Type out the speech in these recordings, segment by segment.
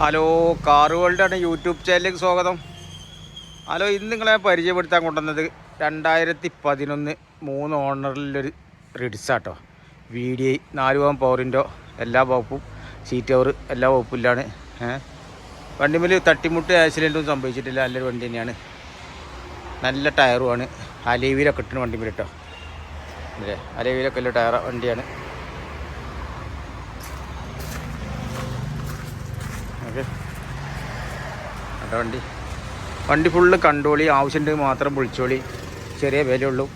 Hello car വേൾഡാണ് YouTube ചാനലിലേക്ക് സ്വാഗതം. Hello ഇന്ന് നിങ്ങളെ പരിചയപ്പെടുത്താൻ കൊണ്ടുവന്നത് രണ്ടായിരത്തി പതിനൊന്ന് മൂന്ന് ഓണറിലൊരു റിഡ്സാട്ടോ. വി ഡി ഐ നാല് പോകാൻ പവറിന്റെ എല്ലാ വകുപ്പും സീറ്റ് കവർ എല്ലാ വകുപ്പിലാണ് വണ്ടിമേൽ തട്ടിമുട്ട് ആക്സിഡന്റും സംഭവിച്ചിട്ടില്ല. നല്ലൊരു വണ്ടി തന്നെയാണ്. നല്ല ടയറുമാണ് അലേവിലൊക്കെ ഇട്ടിന് വണ്ടിമേൽ കേട്ടോ അല്ലേ? അലേവിലൊക്കെ ഉള്ള ടയർ വണ്ടിയാണ്. ഓക്കെ അതാ വണ്ടി? വണ്ടി ഫുള്ള് കണ്ടോളി ആവശ്യമുണ്ടെങ്കിൽ മാത്രം വിളിച്ചോളി. ചെറിയ വിലയുള്ളൂ.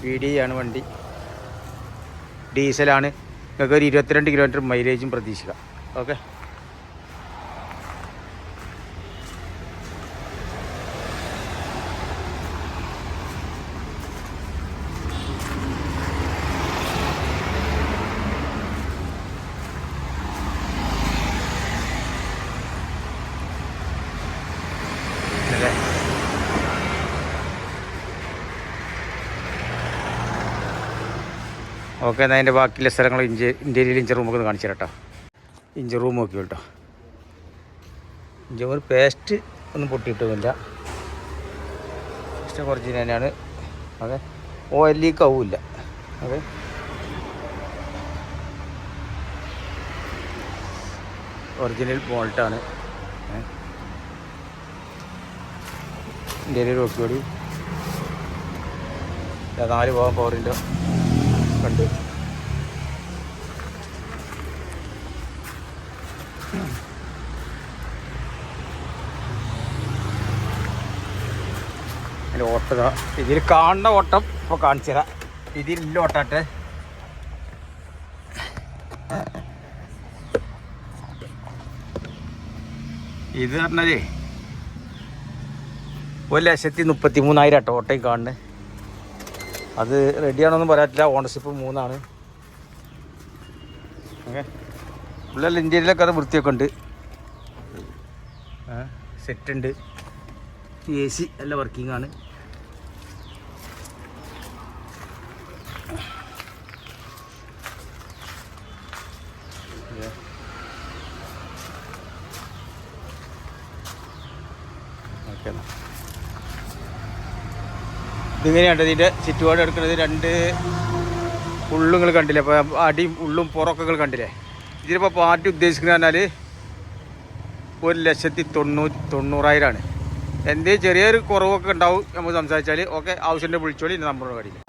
പി ഡി ആണ് വണ്ടി. ഡീസലാണ്. നിങ്ങൾക്ക് ഒരു ഇരുപത്തിരണ്ട് കിലോമീറ്റർ മൈലേജും പ്രതീക്ഷിക്കാം. ഓക്കെ അതെ ഓക്കെ എന്നാൽ അതിന്റെ ബാക്കിയുള്ള സ്ഥലങ്ങൾ ഇഞ്ച് ഇന്റീരിയൽ ഇഞ്ച് റൂമൊക്കെ ഒന്ന് കാണിച്ചു തരട്ടോ. ഇഞ്ച് റൂം നോക്കി കേട്ടോ. ഇഞ്ച് ഒരു പേസ്റ്റ് ഒന്നും പൊട്ടിയിട്ടൊന്നുമില്ല. പേസ്റ്റ് കുറച്ച് തന്നെയാണ്. ഓക്കെ ഓയിൽ ലീക്ക് ആവില്ല. ഓക്കെ. ഒറിജിനൽ ബോൾട്ടാണ് ഇന്റീരിയർ നോക്കിയോടി നാല് പോകാൻ പവറിന്റെ കണ്ട്. അതിന്റെ ഓട്ടത ഇതിൽ കാണുന്ന ഓട്ടം ഇപ്പോൾ കാണിച്ചു തരാം ഇതിലില്ല ഓട്ടാട്ടെ. ഇത് പറഞ്ഞാലേ ഒരു ലക്ഷത്തി മുപ്പത്തി മൂന്നായിരം ഓട്ടം കാണുന്നത്. അത് റെഡിയാണോന്നും പറയാറ്റില്ല ഓണർഷിപ്പ് മൂന്നാണ്. ഓക്കെ. ഉള്ള ഇന്ത്യയിലൊക്കെ അത് വൃത്തിയൊക്കെ ഉണ്ട്. സെറ്റ് ഉണ്ട്. എ സി എല്ലാം വർക്കിംഗ് ആണ്. ഓക്കെ എന്നാൽ ഇതിങ്ങനെയാണ് ഇതിന്റെ ചുറ്റുപാട് എടുക്കുന്നത് രണ്ട് ഉള്ളുങ്ങൾ കണ്ടില്ലേ? അപ്പോൾ അടിയും ഉള്ളും പുറക്കുകൾ കണ്ടില്ലേ? ഇതിലിപ്പോൾ പാർട്ടി ഉദ്ദേശിക്കുന്നത് പറഞ്ഞാൽ ഒരു ലക്ഷത്തി തൊണ്ണൂറ്റി തൊണ്ണൂറായിരമാണ് എന്തേ ചെറിയൊരു കുറവൊക്കെ ഉണ്ടാവും നമുക്ക് സംസാരിച്ചാൽ ഓക്കെ ആവശ്യമുണ്ടെങ്കിൽ വിളിച്ചോളി നമ്പറോട് കടിയില്ല